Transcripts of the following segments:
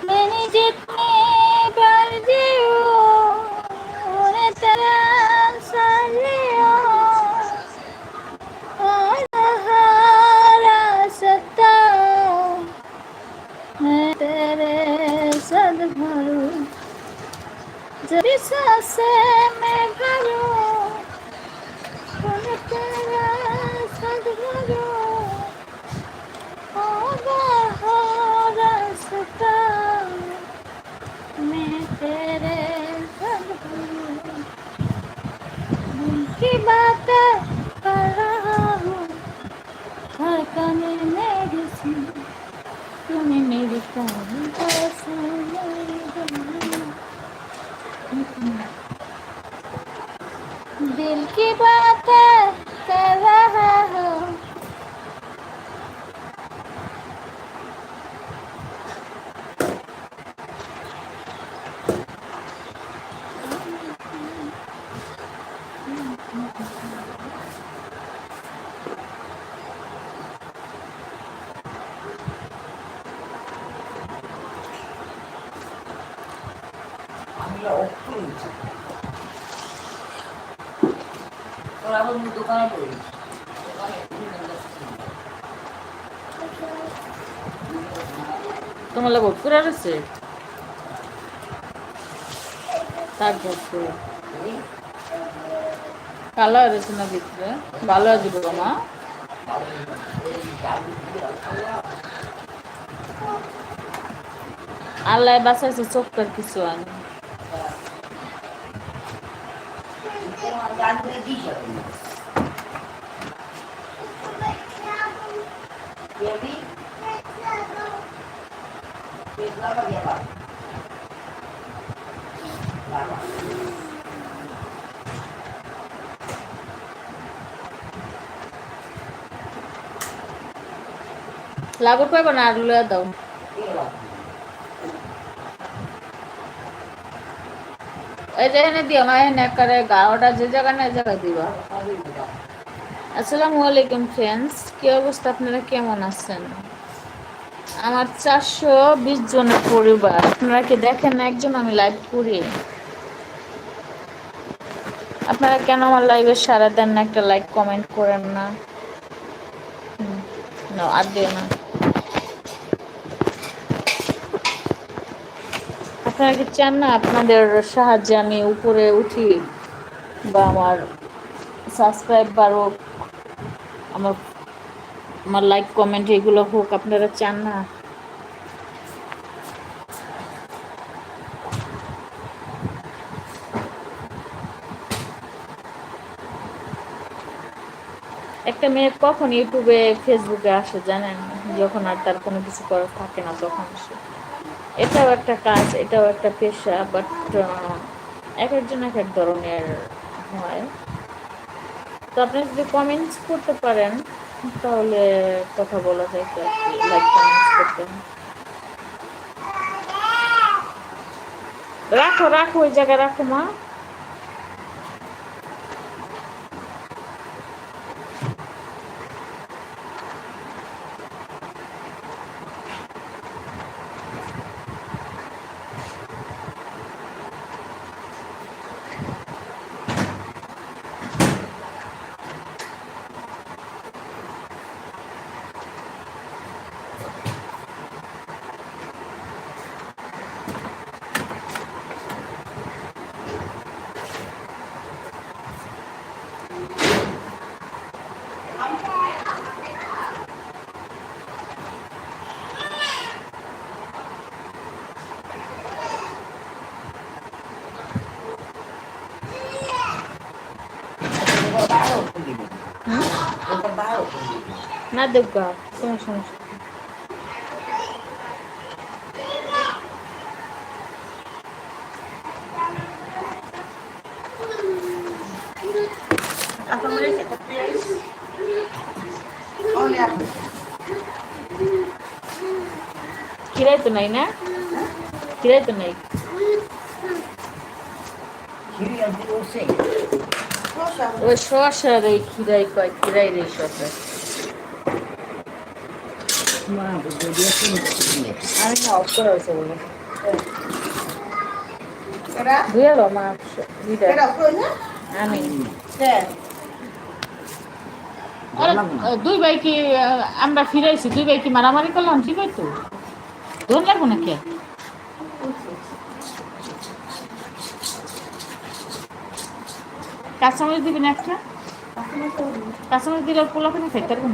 मैंने जितने प्यार दियो उन्हें तेरा सालियो और रास्ता मैं तेरे साथ भरूं जब सांसे मैं भरूं तेरे साथ भरूं दिल की बात দোকানে পড়ি তোমার লাগে পুরা রয়েছে তারপর তো কালো রয়েছে না ভিতরে। ভালো আসবে মা? আল্লাহ বাসাইছে চোখটার কিছু আনি। জানতে দিস বেবি পেটলা বাবা বাবা লাগর পাইব না, আর লয়ে দাও। এই যে এনে দিও মা এনে করে গাওটা যে জায়গা না জায়গা দিবা। আসসালামু আলাইকুম ফ্রেন্ডস কি অবস্থা? আপনারা কেমন আছেন? আমার চারশো বিশ জনের পরিবার। আপনারা কি দেখেন না? একজন আমি লাইভ করি। আপনারা কেন আমার লাইভে সারা দেন না? একটা লাইক কমেন্ট করেন না। না, আর দিও না। আপনারা কি চান না, আপনাদের সাহায্যে আমি উপরে উঠি বা আমার সাবস্ক্রাইব বাড়ুক আমার আমার লাইক কমেন্ট এগুলো হোক, আপনারা চান না। একটা মেয়ে কখন ইউটিউবে ফেসবুকে আসে জানেন? যখন আর তার কোনো কিছু করার থাকে না, তখন আসে এটাও একটা কাজ, এটাও একটা পেশা বাট এক একজন এক এক ধরনের হয়। তো আপনি যদি কমেন্টস করতে পারেন, তাহলে কথা বলা যায় আর কি লাইক কমেন্টস করতে। রাখো রাখো, ওই জায়গায় রাখো মা। না দেবগা কোনো সমস্যা নেই। খিরাই তো নাই না? খিরাই তো নাই? ওই শশার ওই খিরাই কয় খিরাই রে শশা মা যদি আছে আমি না অফ করে হয়েছে বলে এটা দুই না ভাই কি আমরা ফিরাইছি দুই ভাই কি মারামারি করলাম ঠিক আছে ধর লাগবো না কে কাঁচামরিচ দিবেন একটা কাঁচামরিচ দিলে পোলা ফেলে খাইতে পারবেন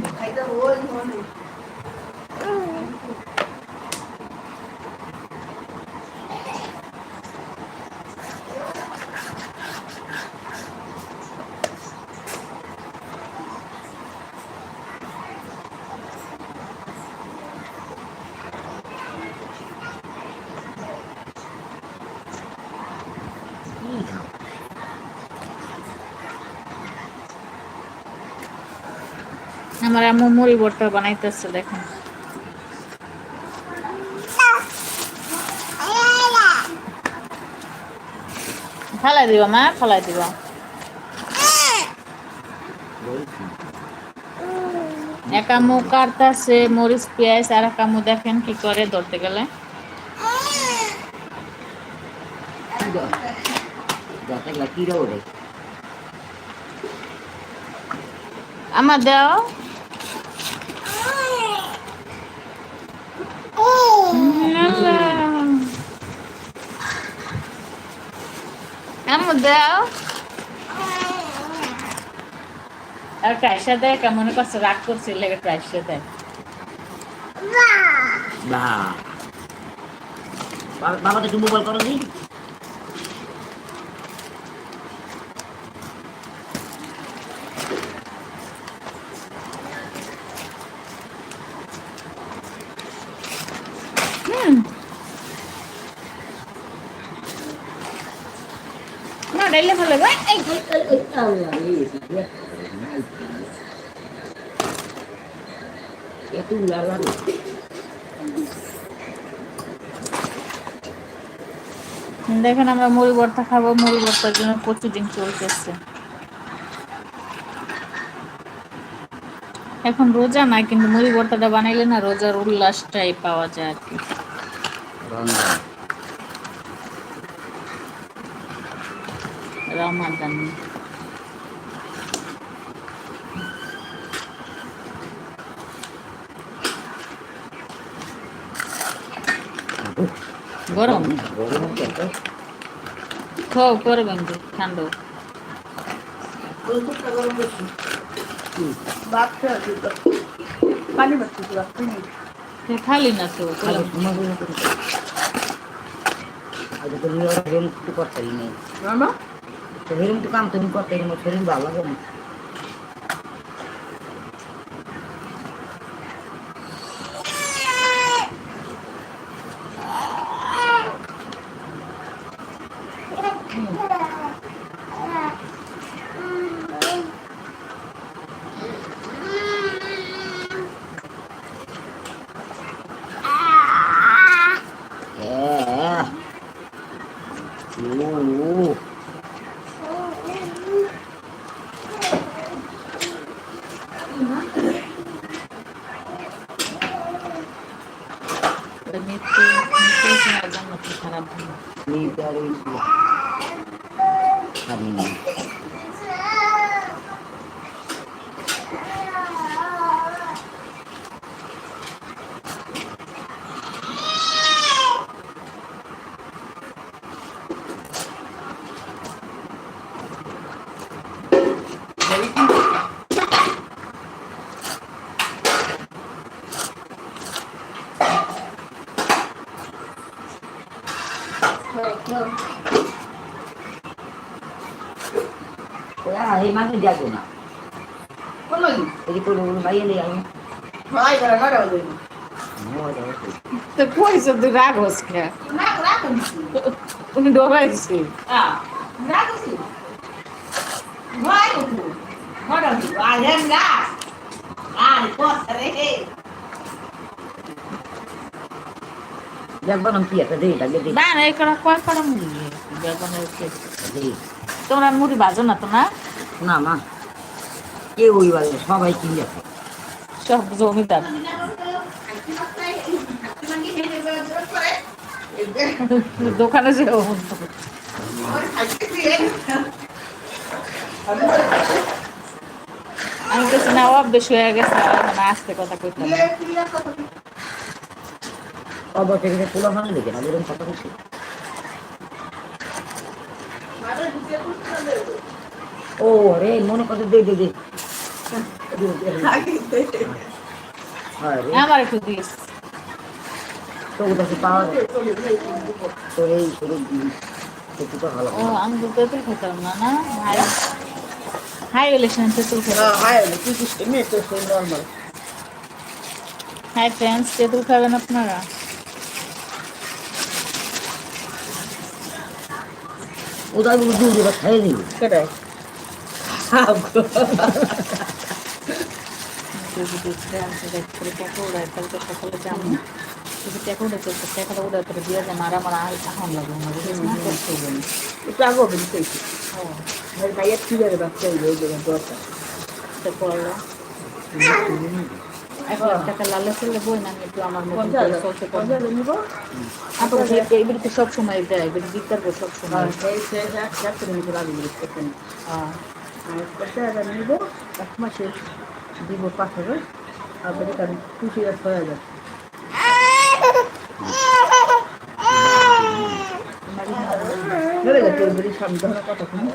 আমার আম্মু মুড়ি ভর্তা বানাইতেছে, দেখেন। ফালাই দিবা, মা? ফালাই দিবা। এক আম্মু কাটতেছে মরিচ, পেঁয়াজ, আর এক আম্মু দেখেন কি করে ধরতে গেলে। আমার দেও আম্মু দেও আর টাইসা দেয় কেমন করছে? রাগ করছে লেগে টাইসা দেয় বা বাবা তো একটু মোবাইল করো নি হুম না ডাইলে ভালো লাগে এই Itu lalan. দেখেন আমরা মুড়ি ভর্তা খাব মুড়ি ভর্তার জন্য প্রতিদিন চলতেছে। এখন রোজা না কিন্তু মুড়ি ভর্তাটা বানাইলে না রোজার উল্লাসটাই পাওয়া যায় আর কি। রমাদান গরম খাও করবেন তো ঠান্ডা ওই কুত্তা গরম বেশি ভাত খেয়ে দিত পানি বাচ্চা দিল সে খালি না তো Kalau cuma gue itu. Ada tuh dia orang itu kota ini. মামা Sehingga itu kan tuh kota ini mau sering bawa kan. Eh. Uh. মৃত্যু মৃত্যু সময় জন্য কি খারাপ হলো Ini dari itu. Kami ini. Ya, ini mana jago nak? কোন লই Jadi perlu bayar ni yang. ভাই করে না রে Oh, ada itu. তো কইছো তুই রাগ হস কে না না কইছি উনি ডরাইছে হ্যাঁ না কইছি ভাই কইছি বড় আরে না আর কত রে Jangan nanti ya, tadi lagi di. না না এখানে কয় কড়া মুড়ি? বেগুনের খেতে Tadi. তোমরা মুড়ি ভাজো না তো না? না মা কেউ ওই বাজে সবাই কিনে সব জমিদার। দোকানে যে আমি কিছু না অভ্যেস হয়ে গেছে এখন আসতে কথা না। পোলা ভাঙা দেখে না এরকম কথা বলছি। ও রে মনে কথা দে দে দে। হ্যাঁ আমার একটু দিস। তো ওটা কি পাওয়া তো এই শুরু একটু তো ভালো ও আমি তো তেঁতুল খেতাম না না? হাই। হাই ইলেকশন তেঁতুল খেতাম। হাই ফ্রেন্ডস তেঁতুল খাবেন আপনারা? ওটা দূর এবার খাইয়ে দিবি যদি বুঝিস না করতে হবে করল সব সময় আর শুনে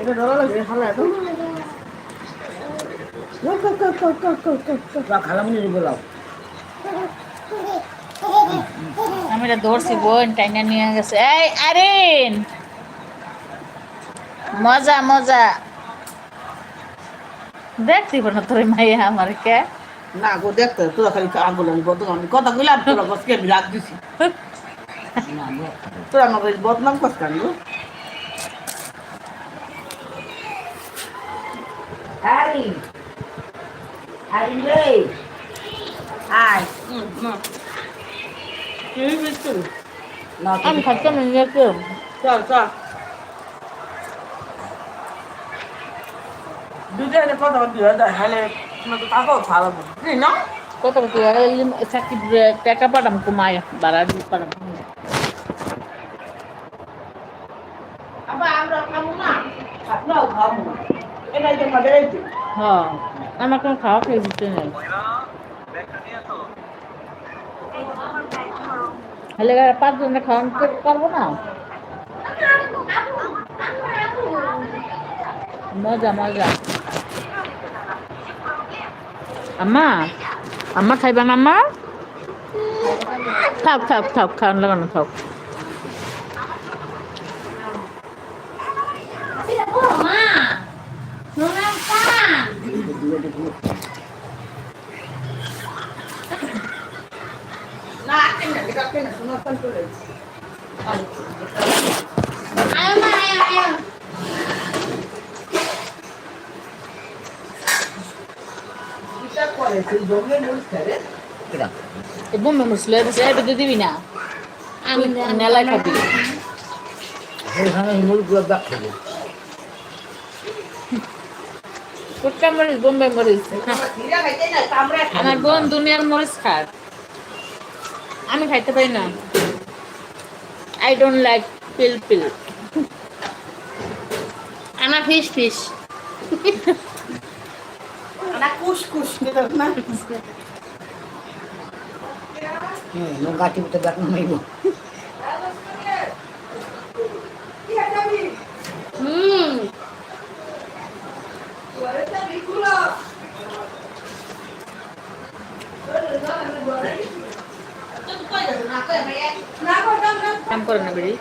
এটা ধরা আমি ধরছি বোন টাইনা নিয়ে গেছে। এই আরিন! মজা মজা। দেখছি না তোর মাইয়া আমার কে না গো দেখতে তোরা খালি আগুন আমি বদনাম। আমি কথা কইলাম তোরা বসকে আমি রাগ দিছি। তোরা আমাকে বদনাম করতাম গো? হ্যারি হ্যারি রে। আয় আমি খাচ্ছি না নিজেকে চল চল। দুজনে কথা বলতে হয় তাহলে তোমার তো তাকেও ভালো না? কত কত চাকরি টাকা পাঠাম কুমায় বাড়া পাঠাম। হ্যাঁ আমার কোনো খাওয়া খেয়ে দিতে নেই। হলে পাঁচ খাওয়ান করতে পারব না। মজা মজা। আম্মা আম্মা খাইবা না আম্মা? থাক থাক থাক খাওয়ান লাগানো থাক না কেন এটা কেন শোনা কোন করে এটা করে তুই জঙ্গলে মুড়ি খাবে কিরা এ বোম্বে মুসলে দিছে এটা তো দিবি না আমি নেলাই খাবি ফুটকা মরিচ বোম্বে মরিচ আমার বোন দুনিয়ার মরিচ খায় আমি খাইতে পারি না I don't like pill pill আমার ফিশ ফিশ না কুশ কুশ করে না হুম গাটি তো দেখ না মাইব হুম। কাম করে না বেরি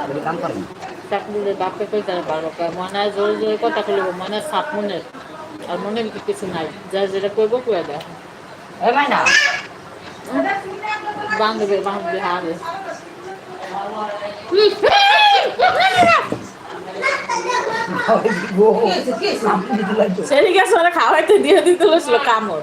বলে কাম করে না চাকরির বাপে কই তারা পারব মনে হয় জোরে জোরে কথা খুলব মনে হয় সাপ মনের আর মনে ভিতরে কিছু নাই যা যেটা করব করে দেয় এ ভাই না বান্ধবী বান্ধবী হারে সেদিকে গেছে ওরা খাওয়াইতে দিয়ে দিতে কামড়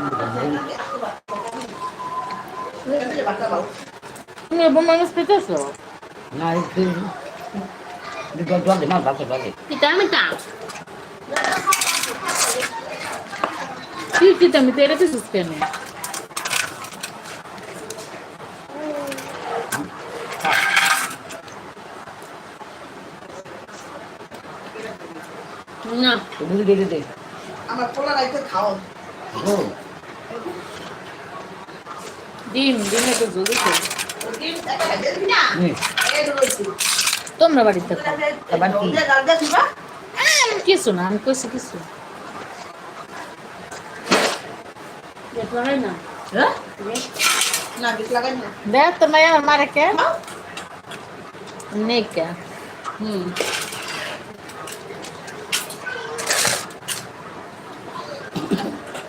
kita main. Nanti dia bakal bau. তুমি এবং মানুষ পেতেছো Nah itu. Di tuan di mana bahasa balik. kita minta কি কি তুমি তো এটা পেছিস কেন না Itu dia dia. Sama pola lagi kau. Oh. ডিম ডিমে তো Eh itu. তোমরা বাড়িতে. কিছু না আমি কইছি কিছু. দেখ তোর মারে কে নেই কে Hmm.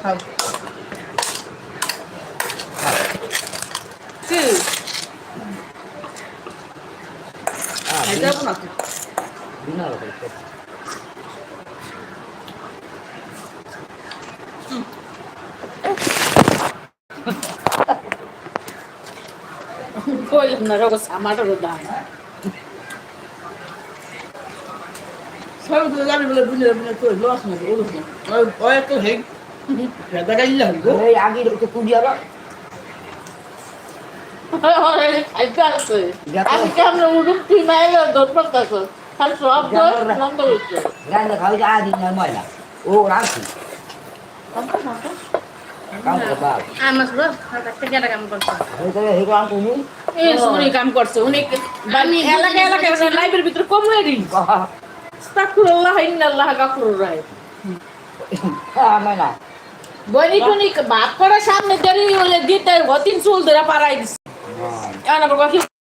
Kau. কি Ah, Ada pun aku. Bina lah kalau. কইলাম না রোগ আমারও দাম Saya tu kan boleh punya punya tu, luas ni, urus ni. Oh, oh tu heng. Kata kan ilah normal lah. Oh, rapi. Kamu kebal. amas bro kita ada kamu kerja Itu itu aku ni. এই উনি কাম করছে উনি আমি এলাকা এলাকা লাইভের ভিতরে comedy আস্তাগফিরুল্লাহ ইন্নাল্লাহ গাফুরুর রহিম Ah, বনি টুনি ভাত করার সামনে দেরি হলে দিতে হতিন চুল ধরে পারাই দিছে। Nah, এখন আবার কথা